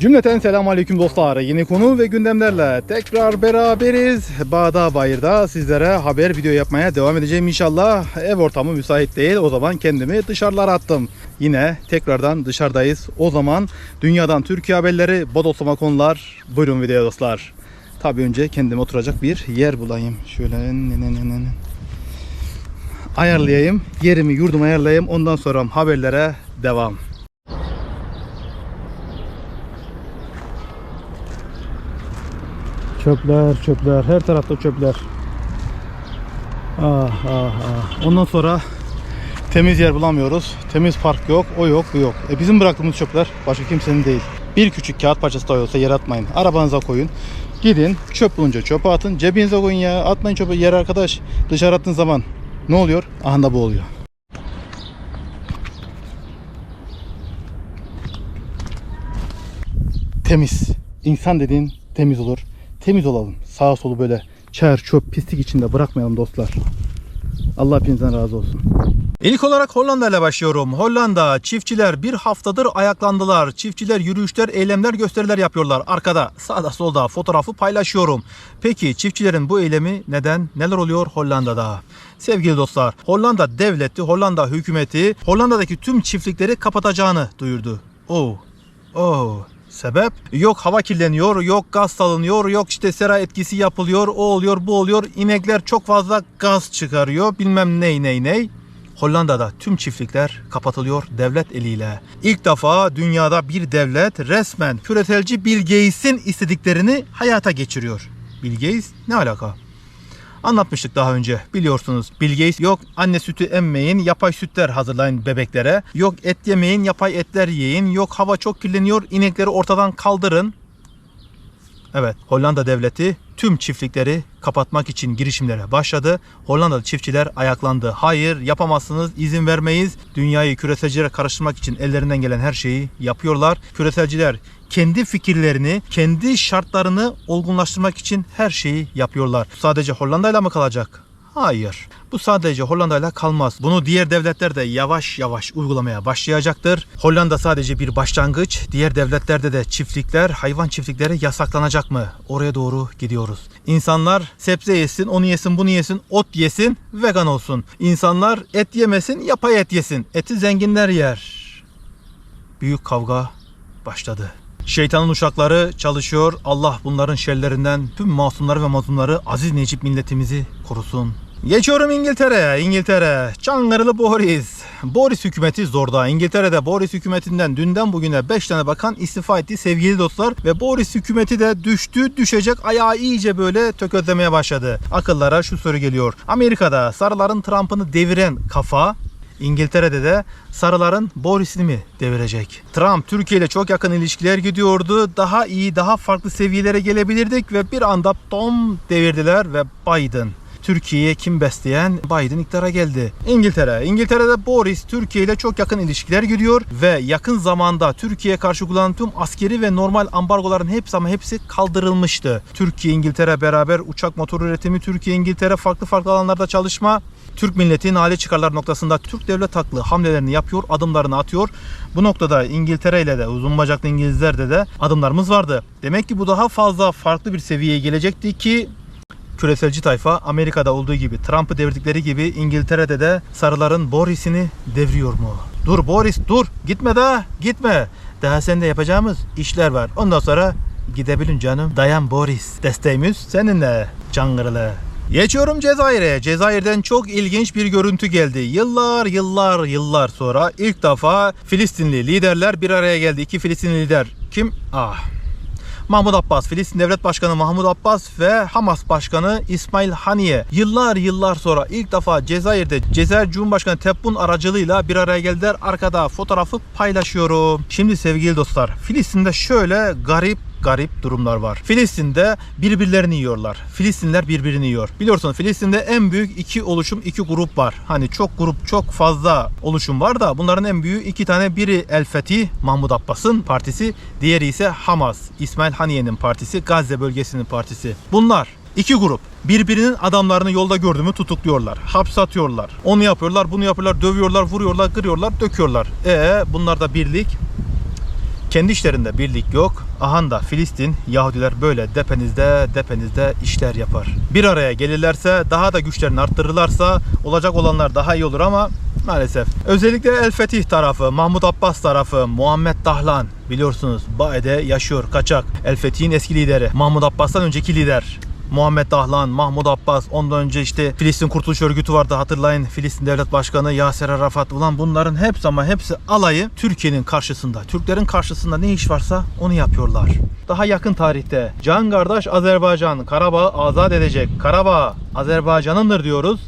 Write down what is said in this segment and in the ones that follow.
Cümleten selamun aleyküm dostlar. Yeni konu ve gündemlerle tekrar beraberiz. Bağda bayırda sizlere haber video yapmaya devam edeceğim inşallah. Ev ortamı müsait değil. O zaman kendimi dışarılara attım. Yine tekrardan dışarıdayız. O zaman dünyadan Türkiye haberleri, bodoslama konular. Buyurun video dostlar. Tabi önce kendime oturacak bir yer bulayım. Şöyle ayarlayayım. Yerimi yurdumu ayarlayayım. Ondan sonra haberlere devam. Çöpler, çöpler. Her tarafta çöpler. Ah, ah, ah. Ondan sonra temiz yer bulamıyoruz. Temiz park yok, o yok, bu yok. E bizim bıraktığımız çöpler başka kimsenin değil. Bir küçük kağıt parçası da olsa yere atmayın. Arabanıza koyun. Gidin çöp bulunca çöpe atın. Cebinize koyun ya. Atmayın çöpe yere arkadaş. Dışarı attığın zaman ne oluyor? Ahanda bu oluyor. Temiz. İnsan dediğin temiz olur. Temiz olalım. Sağa solu böyle çer çöp pislik içinde bırakmayalım dostlar. Allah hepinizden razı olsun. İlk olarak Hollanda ile başlıyorum. Hollanda çiftçiler bir haftadır ayaklandılar. Çiftçiler yürüyüşler, eylemler, gösteriler yapıyorlar. Arkada, sağda, solda fotoğrafı paylaşıyorum. Peki çiftçilerin bu eylemi neden? Neler oluyor Hollanda'da? Sevgili dostlar, Hollanda devleti, Hollanda hükümeti Hollanda'daki tüm çiftlikleri kapatacağını duyurdu. Oh, oh. Sebep? Yok hava kirleniyor, yok gaz salınıyor, yok işte sera etkisi yapılıyor, o oluyor, bu oluyor. İnekler çok fazla gaz çıkarıyor, bilmem ney ney ney. Hollanda'da tüm çiftlikler kapatılıyor devlet eliyle. İlk defa dünyada bir devlet resmen küreselci Bill Gates'in istediklerini hayata geçiriyor. Bill Gates ne alaka? Anlatmıştık daha önce biliyorsunuz. Bill Gates yok anne sütü emmeyin yapay sütler hazırlayın bebeklere. Yok et yemeyin yapay etler yiyin. Yok hava çok kirleniyor inekleri ortadan kaldırın. Evet Hollanda devleti tüm çiftlikleri kapatmak için girişimlere başladı. Hollandalı çiftçiler ayaklandı. Hayır yapamazsınız izin vermeyiz. Dünyayı küreselcilere karıştırmak için ellerinden gelen her şeyi yapıyorlar. Küreselciler kendi fikirlerini, kendi şartlarını olgunlaştırmak için her şeyi yapıyorlar. Sadece Hollanda'yla mı kalacak? Hayır. Bu sadece Hollanda'yla kalmaz. Bunu diğer devletler de yavaş yavaş uygulamaya başlayacaktır. Hollanda sadece bir başlangıç. Diğer devletlerde de çiftlikler, hayvan çiftlikleri yasaklanacak mı? Oraya doğru gidiyoruz. İnsanlar sebze yesin, onu yesin, bunu yesin, ot yesin, vegan olsun. İnsanlar et yemesin, yapay et yesin. Eti zenginler yer. Büyük kavga başladı. Şeytanın uşakları çalışıyor. Allah bunların şerlerinden tüm masumları ve mazlumları aziz Necip milletimizi korusun. Geçiyorum İngiltere'ye. İngiltere. Çankırılı Boris. Boris hükümeti zorda. İngiltere'de Boris hükümetinden dünden bugüne 5 tane bakan istifa etti sevgili dostlar. Ve Boris hükümeti de düştü düşecek ayağı iyice böyle tökezlemeye başladı. Akıllara şu soru geliyor. Amerika'da sarıların Trump'ını deviren kafa İngiltere'de de sarıların Boris'ini mi devirecek? Trump Türkiye ile çok yakın ilişkiler gidiyordu. Daha iyi, daha farklı seviyelere gelebilirdik ve bir anda tom devirdiler ve Biden Türkiye'ye kim besleyen Biden iktidara geldi. İngiltere. İngiltere'de Boris Türkiye ile çok yakın ilişkiler gidiyor ve yakın zamanda Türkiye'ye karşı uygulanan tüm askeri ve normal ambargoların hepsi ama hepsi kaldırılmıştı. Türkiye İngiltere beraber uçak motor üretimi, Türkiye İngiltere farklı farklı alanlarda çalışma, Türk milleti hale çıkarlar noktasında Türk devlet haklı hamlelerini yapıyor, adımlarını atıyor. Bu noktada İngiltere ile de uzun bacaklı İngilizlerde de adımlarımız vardı. Demek ki bu daha fazla farklı bir seviyeye gelecekti ki küreselci tayfa Amerika'da olduğu gibi Trump'ı devirdikleri gibi İngiltere'de de sarıların Boris'ini devriyor mu? Dur Boris dur gitme daha gitme. Daha sende yapacağımız işler var. Ondan sonra gidebilin canım. Dayan Boris. Desteğimiz seninle. Cangırlı. Geçiyorum Cezayir'e. Cezayir'den çok ilginç bir görüntü geldi. Yıllar yıllar yıllar sonra ilk defa Filistinli liderler bir araya geldi. İki Filistinli lider. Kim? Ah Mahmut Abbas, Filistin Devlet Başkanı Mahmut Abbas ve Hamas Başkanı İsmail Haniye yıllar yıllar sonra ilk defa Cezayir'de Cezayir Cumhurbaşkanı Tebboun aracılığıyla bir araya geldiler. Arkada fotoğrafı paylaşıyorum. Şimdi sevgili dostlar Filistin'de şöyle garip garip durumlar var. Filistin'de birbirlerini yiyorlar. Filistinler birbirini yiyor. Biliyorsun Filistin'de en büyük iki oluşum, iki grup var. Hani çok grup, çok fazla oluşum var da bunların en büyüğü iki tane. Biri El Fethi, Mahmud Abbas'ın partisi. Diğeri ise Hamas, İsmail Haniye'nin partisi, Gazze bölgesinin partisi. Bunlar İki grup birbirinin adamlarını yolda gördüğümü tutukluyorlar. Hapse atıyorlar. Onu yapıyorlar, bunu yapıyorlar, dövüyorlar, vuruyorlar, kırıyorlar, döküyorlar. E bunlar da birlik Kendi işlerinde birlik yok. Ahanda Filistin, Yahudiler böyle depenizde depenizde işler yapar. Bir araya gelirlerse daha da güçlerini arttırırlarsa olacak olanlar daha iyi olur ama maalesef. Özellikle El Fetih tarafı, Mahmut Abbas tarafı, Muhammed Dahlan biliyorsunuz Bae'de yaşıyor kaçak. El Fetih'in eski lideri, Mahmut Abbas'tan önceki lider. Muhammed Dahlan, Mahmud Abbas, ondan önce işte Filistin Kurtuluş Örgütü vardı hatırlayın. Filistin Devlet Başkanı Yaser Arafat. Ulan bunların hepsi ama hepsi alayı Türkiye'nin karşısında. Türklerin karşısında ne iş varsa onu yapıyorlar. Daha yakın tarihte Can kardeş Azerbaycan Karabağ'ı azat edecek. Karabağ Azerbaycan'ındır diyoruz.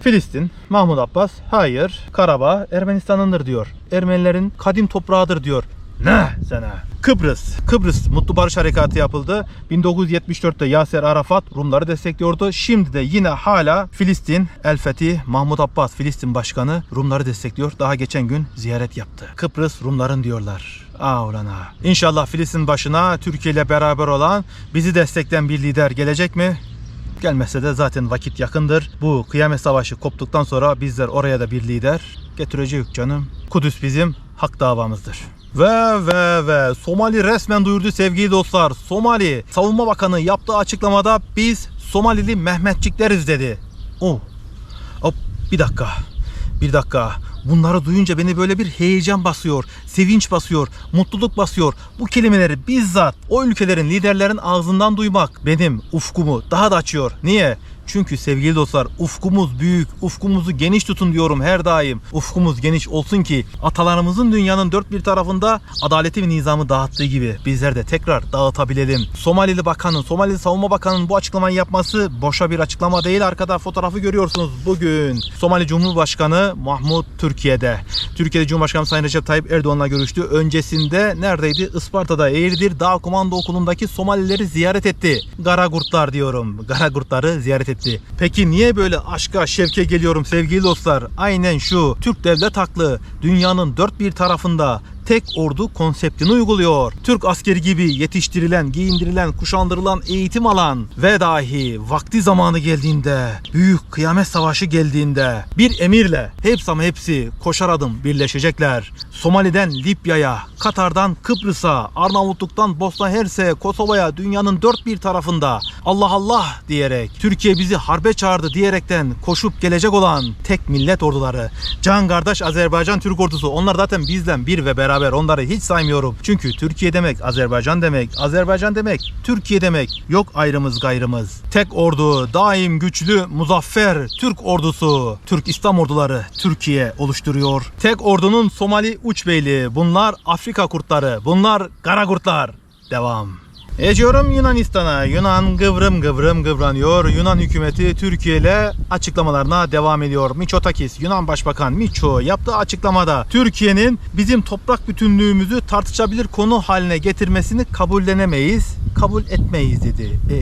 Filistin, Mahmud Abbas, hayır Karabağ Ermenistan'ındır diyor. Ermenilerin kadim toprağıdır diyor. Ne sana? Kıbrıs. Kıbrıs Mutlu Barış Harekatı yapıldı. 1974'te Yaser Arafat Rumları destekliyordu. Şimdi de yine hala Filistin, El Fethi, Mahmud Abbas Filistin Başkanı Rumları destekliyor. Daha geçen gün ziyaret yaptı. Kıbrıs Rumların diyorlar. Aa ulan ha. İnşallah Filistin başına Türkiye ile beraber olan bizi destekleyen bir lider gelecek mi? Gelmezse de zaten vakit yakındır. Bu kıyamet savaşı koptuktan sonra bizler oraya da bir lider getireceğiz canım. Kudüs bizim hak davamızdır. Ve ve ve Somali resmen duyurdu sevgili dostlar. Somali Savunma Bakanı yaptığı açıklamada biz Somalili Mehmetçikleriz dedi. Oh. Hop bir dakika. Bir dakika. Bunları duyunca beni böyle bir heyecan basıyor, sevinç basıyor, mutluluk basıyor. Bu kelimeleri bizzat o ülkelerin liderlerin ağzından duymak benim ufkumu daha da açıyor. Niye? Çünkü sevgili dostlar ufkumuz büyük, ufkumuzu geniş tutun diyorum her daim. Ufkumuz geniş olsun ki atalarımızın dünyanın dört bir tarafında adaleti ve nizamı dağıttığı gibi bizler de tekrar dağıtabilelim. Somalili Bakan'ın, Somalili Savunma Bakanı'nın bu açıklamayı yapması boşa bir açıklama değil. Arkada fotoğrafı görüyorsunuz bugün. Somali Cumhurbaşkanı Mahmut Türkiye'de. Türkiye'de Cumhurbaşkanı Sayın Recep Tayyip Erdoğan'la görüştü. Öncesinde neredeydi? Isparta'da Eğirdir Dağ Komando Okulu'ndaki Somalileri ziyaret etti. Garagurtlar diyorum. Garagurtları ziyaret etti. Peki niye böyle aşka, şevke geliyorum sevgili dostlar? Aynen şu. Türk devlet haklı. Dünyanın dört bir tarafında tek ordu konseptini uyguluyor. Türk askeri gibi yetiştirilen, giyindirilen, kuşandırılan, eğitim alan ve dahi vakti zamanı geldiğinde, büyük kıyamet savaşı geldiğinde bir emirle hepsi ama hepsi koşar adım birleşecekler. Somali'den Libya'ya, Katar'dan Kıbrıs'a, Arnavutluk'tan Bosna Hersek'e, Kosova'ya dünyanın dört bir tarafında Allah Allah diyerek Türkiye bizi harbe çağırdı diyerekten koşup gelecek olan tek millet orduları. Can kardeş Azerbaycan Türk ordusu onlar zaten bizden bir ve beraber onları hiç saymıyorum. Çünkü Türkiye demek Azerbaycan demek, Azerbaycan demek Türkiye demek. Yok ayrımız gayrımız. Tek ordu, daim güçlü, muzaffer Türk ordusu. Türk İslam orduları Türkiye oluşturuyor. Tek ordunun Somali uçbeyli. Bunlar Afrika kurtları. Bunlar kara kurtlar. Devam. Geçiyorum Yunanistan'a. Yunan gıvrım gıvrım gıvranıyor. Yunan hükümeti Türkiye ile açıklamalarına devam ediyor. Miçotakis, Yunan Başbakan Miço yaptığı açıklamada Türkiye'nin bizim toprak bütünlüğümüzü tartışabilir konu haline getirmesini kabullenemeyiz, kabul etmeyiz dedi. E,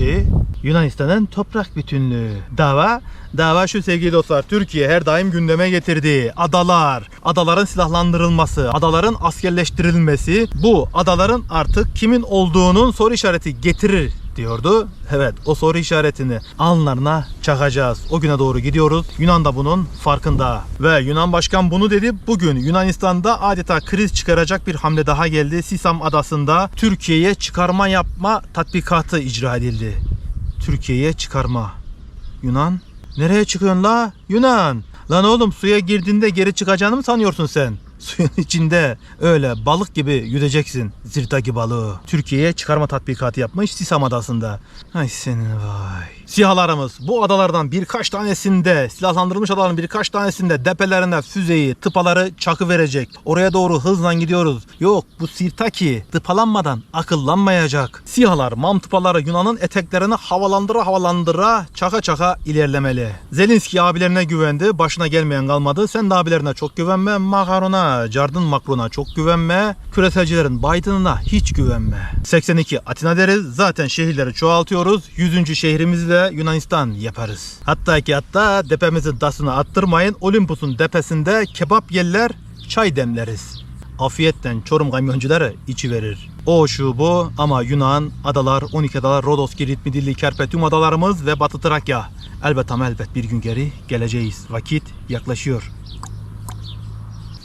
e, Yunanistan'ın toprak bütünlüğü. Dava, dava şu sevgili dostlar. Türkiye her daim gündeme getirdiği adalar, adaların silahlandırılması, adaların askerleştirilmesi, bu adaların artık kimin olduğunun soru işareti getirir diyordu. Evet o soru işaretini alnlarına çakacağız. O güne doğru gidiyoruz. Yunan da bunun farkında. Ve Yunan başkan bunu dedi. Bugün Yunanistan'da adeta kriz çıkaracak bir hamle daha geldi. Sisam adasında Türkiye'ye çıkarma yapma tatbikatı icra edildi. Türkiye'ye çıkarma. Yunan? Nereye çıkıyorsun la? Yunan! Lan oğlum suya girdiğinde geri çıkacağını mı sanıyorsun sen? Suyun içinde öyle balık gibi yüzeceksin. Zirtaki balığı. Türkiye'ye çıkarma tatbikatı yapmış Sisam Adası'nda. Ay senin vay. Sihalarımız bu adalardan birkaç tanesinde, silahlandırılmış adaların birkaç tanesinde depelerine füzeyi, tıpaları çakı verecek. Oraya doğru hızla gidiyoruz. Yok bu Sirtaki tıpalanmadan akıllanmayacak. Sihalar, mam tıpaları Yunan'ın eteklerini havalandıra havalandıra çaka çaka ilerlemeli. Zelenski abilerine güvendi. Başına gelmeyen kalmadı. Sen de abilerine çok güvenme. Makarona, Cardın Macron'a çok güvenme. Küreselcilerin Biden'ına hiç güvenme. 82 Atina deriz. Zaten şehirleri çoğaltıyoruz. 100. şehrimizi de Yunanistan yaparız. Hatta ki hatta depemizin dasını attırmayın. Olympus'un depesinde kebap yerler, çay demleriz. Afiyetten Çorum kamyoncuları içi verir. O şu bu ama Yunan, adalar, 12 adalar, Rodos, Girit, Midilli, Kerpe, tüm adalarımız ve Batı Trakya. Elbet ama elbet bir gün geri geleceğiz. Vakit yaklaşıyor.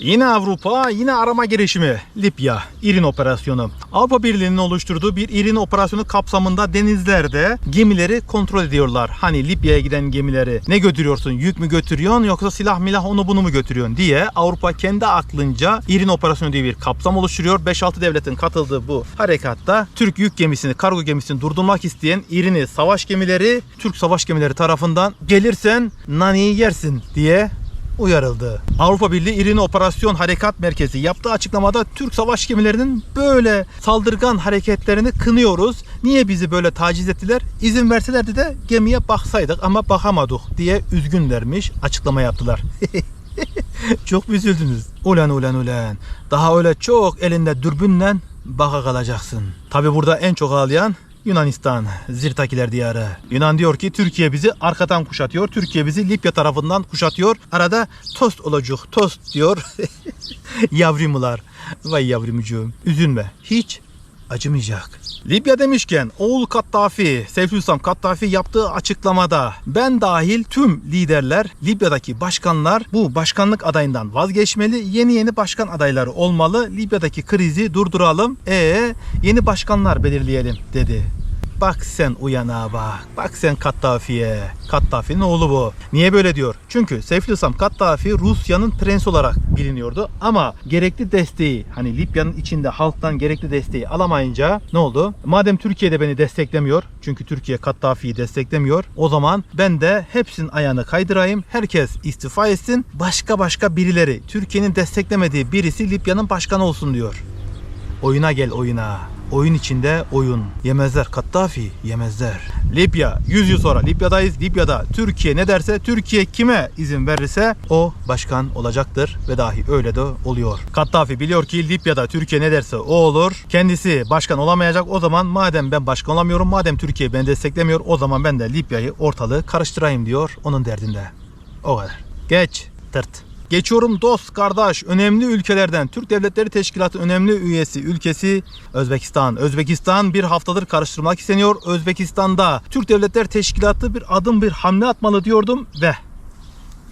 Yine Avrupa, yine arama girişimi. Libya, İrin operasyonu. Avrupa Birliği'nin oluşturduğu bir İrin operasyonu kapsamında denizlerde gemileri kontrol ediyorlar. Hani Libya'ya giden gemileri ne götürüyorsun? Yük mü götürüyorsun yoksa silah milah onu bunu mu götürüyorsun diye Avrupa kendi aklınca İrin operasyonu diye bir kapsam oluşturuyor. 5-6 devletin katıldığı bu harekatta Türk yük gemisini, kargo gemisini durdurmak isteyen İrin'i savaş gemileri Türk savaş gemileri tarafından gelirsen naniyi yersin diye uyarıldı. Avrupa Birliği İrini Operasyon Harekat Merkezi yaptığı açıklamada Türk savaş gemilerinin böyle saldırgan hareketlerini kınıyoruz. Niye bizi böyle taciz ettiler? İzin verselerdi de gemiye baksaydık ama bakamadık diye üzgünlermiş açıklama yaptılar. çok üzüldünüz? Ulan ulan ulan. Daha öyle çok elinde dürbünle baka kalacaksın. Tabi burada en çok ağlayan Yunanistan, Zirtakiler diyarı. Yunan diyor ki Türkiye bizi arkadan kuşatıyor. Türkiye bizi Libya tarafından kuşatıyor. Arada tost olacak, tost diyor. Yavrimular. Vay yavrimucuğum. Üzülme. Hiç acımayacak. Libya demişken oğul Kattafi, Seyfülsam Kattafi yaptığı açıklamada ben dahil tüm liderler, Libya'daki başkanlar bu başkanlık adayından vazgeçmeli, yeni yeni başkan adayları olmalı, Libya'daki krizi durduralım, e yeni başkanlar belirleyelim dedi. Bak sen uyana bak. Bak sen Kattafi'ye. Kattafi'nin oğlu bu. Niye böyle diyor? Çünkü Seyflisam Kattafi Rusya'nın prensi olarak biliniyordu. Ama gerekli desteği hani Libya'nın içinde halktan gerekli desteği alamayınca ne oldu? Madem Türkiye de beni desteklemiyor. Çünkü Türkiye Kattafi'yi desteklemiyor. O zaman ben de hepsinin ayağını kaydırayım. Herkes istifa etsin. Başka başka birileri Türkiye'nin desteklemediği birisi Libya'nın başkanı olsun diyor. Oyuna gel oyuna. Oyun içinde oyun. Yemezler Kattafi yemezler. Libya 100 yıl sonra Libya'dayız. Libya'da Türkiye ne derse Türkiye kime izin verirse o başkan olacaktır ve dahi öyle de oluyor. Kattafi biliyor ki Libya'da Türkiye ne derse o olur. Kendisi başkan olamayacak. O zaman madem ben başkan olamıyorum, madem Türkiye beni desteklemiyor, o zaman ben de Libya'yı ortalığı karıştırayım diyor. Onun derdinde. O kadar. Geç. Tırt. Geçiyorum dost kardeş önemli ülkelerden Türk Devletleri Teşkilatı önemli üyesi ülkesi Özbekistan. Özbekistan bir haftadır karıştırmak isteniyor. Özbekistan'da Türk Devletleri Teşkilatı bir adım bir hamle atmalı diyordum ve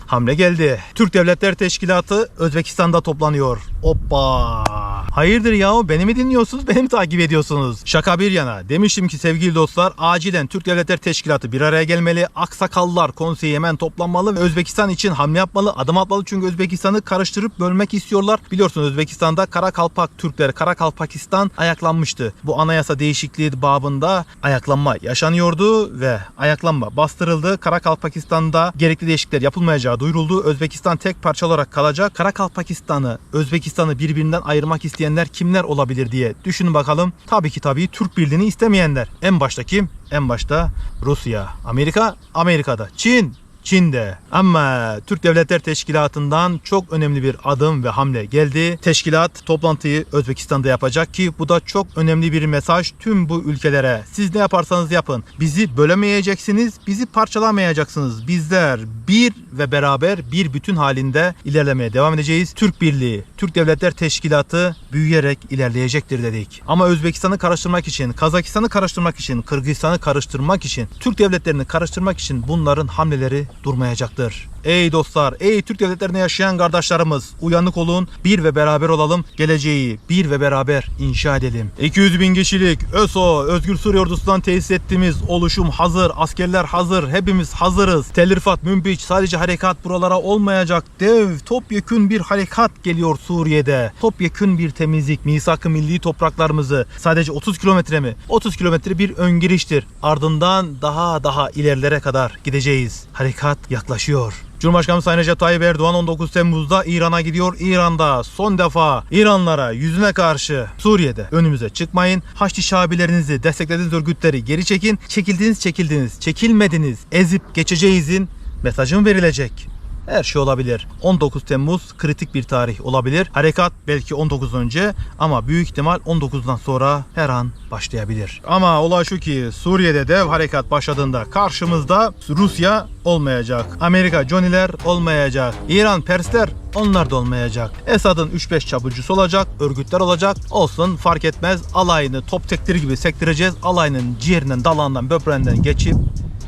hamle geldi. Türk Devletleri Teşkilatı Özbekistan'da toplanıyor. Hoppa. Hayırdır yahu beni mi dinliyorsunuz beni mi takip ediyorsunuz? Şaka bir yana demiştim ki sevgili dostlar acilen Türk Devletleri Teşkilatı bir araya gelmeli. Aksakallar konseyi hemen toplanmalı ve Özbekistan için hamle yapmalı adım atmalı çünkü Özbekistan'ı karıştırıp bölmek istiyorlar. Biliyorsunuz Özbekistan'da Kara Kalpak Türkler Kara Kalpakistan ayaklanmıştı. Bu anayasa değişikliği babında ayaklanma yaşanıyordu ve ayaklanma bastırıldı. Kara Kalpakistan'da gerekli değişiklikler yapılmayacağı duyuruldu. Özbekistan tek parça olarak kalacak. Kara Kalpakistan'ı, Özbekistan'ı birbirinden ayırmak isteyenler kimler olabilir diye düşünün bakalım. Tabii ki tabii Türk Birliği'ni istemeyenler. En başta kim? En başta Rusya, Amerika, Amerika'da, Çin, Çin'de. Ama Türk Devletler Teşkilatı'ndan çok önemli bir adım ve hamle geldi. Teşkilat toplantıyı Özbekistan'da yapacak ki bu da çok önemli bir mesaj tüm bu ülkelere. Siz ne yaparsanız yapın. Bizi bölemeyeceksiniz, bizi parçalamayacaksınız. Bizler bir ve beraber bir bütün halinde ilerlemeye devam edeceğiz. Türk Birliği, Türk Devletler Teşkilatı büyüyerek ilerleyecektir dedik. Ama Özbekistan'ı karıştırmak için, Kazakistan'ı karıştırmak için, Kırgızistan'ı karıştırmak için, Türk devletlerini karıştırmak için bunların hamleleri durmayacaktır. Ey dostlar, ey Türk devletlerinde yaşayan kardeşlerimiz, uyanık olun, bir ve beraber olalım, geleceği bir ve beraber inşa edelim. 200 bin kişilik ÖSO, Özgür Suriye Ordusu'ndan tesis ettiğimiz oluşum hazır, askerler hazır, hepimiz hazırız. Telirfat, Münbiç, sadece harekat buralara olmayacak. Dev, topyekün bir harekat geliyor Suriye'de. Topyekün bir temizlik, misak-ı milli topraklarımızı sadece 30 kilometre mi? 30 kilometre bir ön giriştir. Ardından daha daha ilerlere kadar gideceğiz. Harekat yaklaşıyor. Cumhurbaşkanı Sayın Recep Tayyip Erdoğan 19 Temmuz'da İran'a gidiyor. İran'da son defa İranlara yüzüne karşı Suriye'de önümüze çıkmayın. Haçlı şabilerinizi desteklediğiniz örgütleri geri çekin. Çekildiniz çekildiniz. Çekilmediniz. Ezip geçeceğizin mesajın verilecek. Her şey olabilir. 19 Temmuz kritik bir tarih olabilir. Harekat belki 19 önce ama büyük ihtimal 19'dan sonra her an başlayabilir. Ama olay şu ki Suriye'de dev harekat başladığında karşımızda Rusya olmayacak. Amerika Johnny'ler olmayacak. İran Persler onlar da olmayacak. Esad'ın 3-5 çabucusu olacak, örgütler olacak. Olsun fark etmez. Alayını top tektir gibi sektireceğiz. Alayının ciğerinden, dalağından, böbreğinden geçip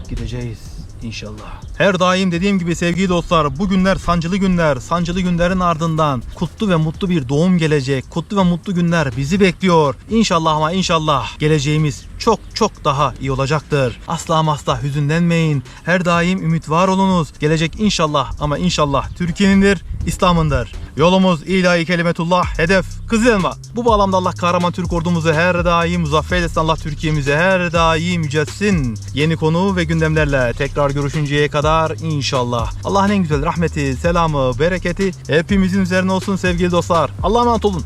gideceğiz inşallah. Her daim dediğim gibi sevgili dostlar bu günler sancılı günler. Sancılı günlerin ardından kutlu ve mutlu bir doğum gelecek. Kutlu ve mutlu günler bizi bekliyor. İnşallah ama inşallah geleceğimiz çok çok daha iyi olacaktır. Asla ama asla hüzünlenmeyin. Her daim ümit var olunuz. Gelecek inşallah ama inşallah Türkiye'nindir, İslam'ındır. Yolumuz ilahi kelimetullah, hedef Kızıl Elma. Bu bağlamda Allah kahraman Türk ordumuzu her daim muzaffer etsin. Allah Türkiye'mizi her daim yüceltsin. Yeni konu ve gündemlerle tekrar görüşünceye kadar inşallah. Allah'ın en güzel rahmeti, selamı, bereketi hepimizin üzerine olsun sevgili dostlar. Allah'a emanet olun.